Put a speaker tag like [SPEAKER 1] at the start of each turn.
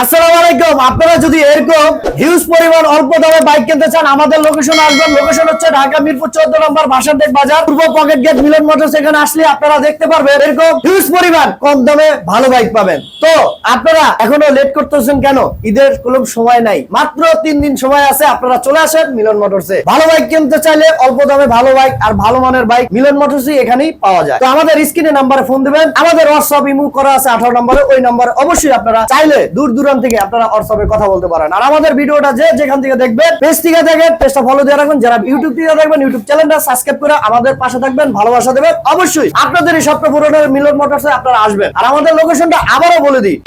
[SPEAKER 1] আপনারা আমাদের মিরপুর চোদ্দ নম্বর আসলে আপনারা দেখতে পারবেন কম দামে ভালো বাইক পাবেন। কেন? ঈদের কোনো সময় নাই। মাত্র তিন দিন সময় আছে, আপনারা চলে আসেন মিলন মোটরসে ভালো বাইক কিনতে চাইলে অল্প দামে ভালো বাইক আর ভালো মানের বাইক মিলন মোটরসই এখানেই পাওয়া যায়। তো আমাদের স্ক্রিনে নাম্বারে ফোন দিবেন। আমাদের হোয়াটসঅ্যাপ ইমু করা আছে আঠারো নম্বরে। ওই নম্বরে অবশ্যই আপনারা চাইলে দূর দূরান্ত থেকে আপনারা হোয়াটসঅ্যাপে কথা বলতে পারেন। আর আমাদের ভিডিওটা যে যেখান থেকে দেখবেন পেজ থেকে দেখেন পেজটা ফলো দিয়ে রাখবেন। যারা ইউটিউব থেকে দেখবেন ইউটিউব চ্যানেলটা সাবস্ক্রাইব করে আমাদের পাশে থাকবেন, ভালোবাসা দেবেন। অবশ্যই আপনাদের এই স্বপ্ন পূরণের মিলন মোটরসে আপনারা আসবেন। আর আমাদের লোকেশনটা আবারও বলে দিই